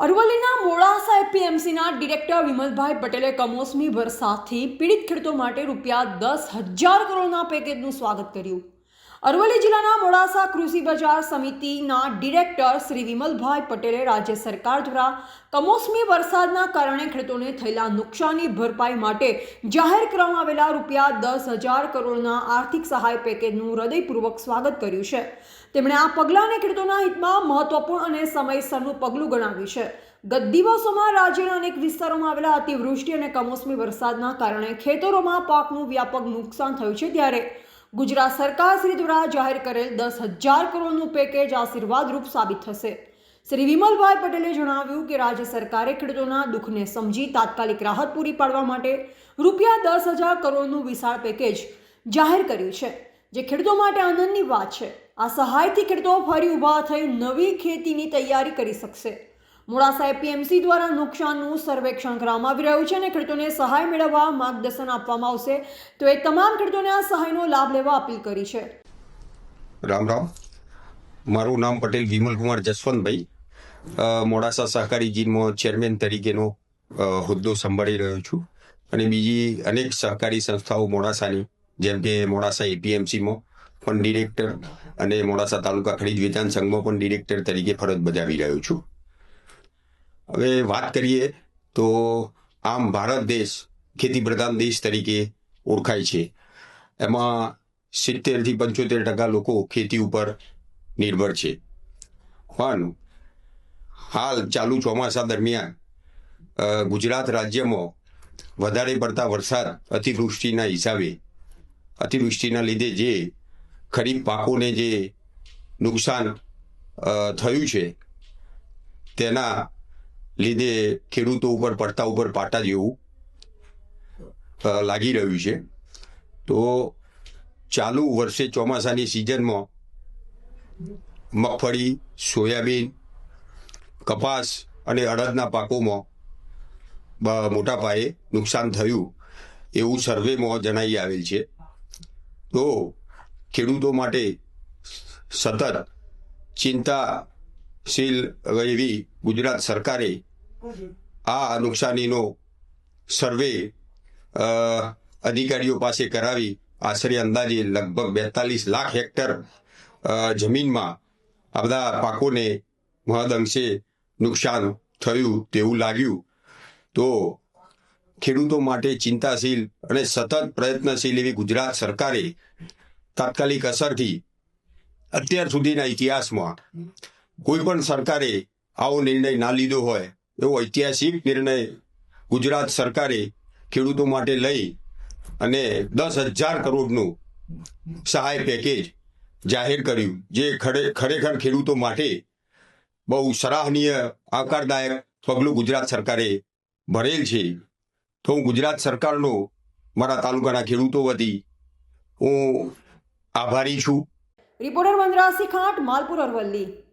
અરવલ્લીના મોડાસા એપીએમસીના ડિરેક્ટર વિમલભાઈ પટેલે કમોસમી વરસાદથી પીડિત ખેડૂતો માટે રૂપિયા દસ હજાર કરોડના પેકેજનું સ્વાગત કર્યું. અરવલ્લી જિલ્લાના મોડાસા કૃષિ બજાર સમિતિના ડિરેક્ટર શ્રી વિમલભાઈ પટેલે રાજ્ય સરકાર દ્વારા કમોસમી વરસાદના કારણે ખેડૂતોને થયેલા નુકસાનની ભરપાઈ માટે જાહેર કરવામાં આવેલા રૂપિયા દસ હજાર કરોડના આર્થિક સહાય પેકેજનું હૃદયપૂર્વક સ્વાગત કર્યું છે. તેમણે આ પગલાંને ખેડૂતોના હિતમાં મહત્વપૂર્ણ અને સમયસરનું પગલું ગણાવ્યું છે. ગત દિવસોમાં રાજ્યના અનેક વિસ્તારોમાં આવેલા અતિવૃષ્ટિ અને કમોસમી વરસાદના કારણે ખેતરોમાં પાકનું વ્યાપક નુકસાન થયું છે ત્યારે ગુજરાત સરકાર શ્રી દ્વારા જાહેર કરેલ દસ હજાર કરોડનું પેકેજ આશીર્વાદરૂપ સાબિત થશે. શ્રી વિમલભાઈ પટેલે જણાવ્યું કે રાજ્ય સરકારે ખેડૂતોના દુઃખને સમજી તાત્કાલિક રાહત પૂરી પાડવા માટે રૂપિયા દસ હજાર કરોડનું વિશાળ પેકેજ જાહેર કર્યું છે, જે ખેડૂતો માટે આનંદની વાત છે. આ સહાયથી ખેડૂતો ફરી ઊભા થઈ નવી ખેતીની તૈયારી કરી શકશે. મોડાસા એપીએમસી દ્વારા નુકસાનનું સર્વેક્ષણ કરવામાં આવી રહ્યું છે અને ખેડૂતોને સહાય મેળવવા માર્ગદર્શન આપવામાં આવશે. તો એ તમામ ખેડૂતોને આ સહાયનો લાભ લેવા અપીલ કરી છે. રામ રામ. મારું નામ પટેલ વિમલકુમાર જસવંતભાઈ. મોડાસા સહકારી જીનમાં ચેરમેન તરીકેનો હોદ્દો સંભાળી રહ્યો છું. અને બીજી અનેક સહકારી સંસ્થાઓ મોડાસાની, જેમ કે મોડાસા એપીએમસીમાં પણ ડિરેક્ટર અને મોડાસા તાલુકા ખરીદ વેચાણ સંઘમાં પણ ડિરેક્ટર તરીકે ફરજ બજાવી રહ્યો છું. હવે વાત કરીએ તો આમ ભારત દેશ ખેતી પ્રધાન દેશ તરીકે ઓળખાય છે. એમાં સિત્તેરથી પંચોતેર ટકા લોકો ખેતી ઉપર નિર્ભર છે. પણ હાલ ચાલુ ચોમાસા દરમિયાન ગુજરાત રાજ્યમાં વધારે પડતા વરસાદ અતિવૃષ્ટિના હિસાબે, અતિવૃષ્ટિના લીધે જે ખરીફ પાકોને જે નુકસાન થયું છે, તેના લીધે ખેડૂતો ઉપર, પડતા ઉપર પાટા જેવું લાગી રહ્યું છે. તો ચાલુ વર્ષે ચોમાસાની સિઝનમાં મગફળી, સોયાબીન, કપાસ અને અડદના પાકોમાં મોટા પાયે નુકસાન થયું એવું સર્વેમાં જણાઈ આવેલ છે. તો ખેડૂતો માટે સતત ચિંતાશીલ એવી ગુજરાત સરકારે આ નુકસાનીનો સર્વે અધિકારીઓ પાસે કરાવી. આશરે અંદાજે લગભગ બેતાલીસ લાખ હેક્ટર જમીનમાં આ બધા પાકોને મહદઅંશે નુકસાન થયું તેવું લાગ્યું. તો ખેડૂતો માટે ચિંતાશીલ અને સતત પ્રયત્નશીલ એવી ગુજરાત સરકારે તાત્કાલિક અસરથી અત્યાર સુધીના ઇતિહાસમાં કોઈ પણ સરકારે આવો નિર્ણય ના લીધો હોય, એવો ઐતિહાસિક નિર્ણય ગુજરાત સરકારે ખેડૂતો માટે લઈ અને દસ હજાર કરોડનું સહાય પેકેજ જાહેર કર્યું, જે ખરે- ખરેખર ખેડૂતો માટે બહુ સરાહનીય આકારદાયક પગલું ગુજરાત સરકારે ભરેલ છે. તો હું ગુજરાત સરકારનો, મારા તાલુકાના ખેડૂતો વતી હું આભારી છું. રિપોર્ટર વનરાજસિંહ ખાટ, માલપુર અરવલ્લી.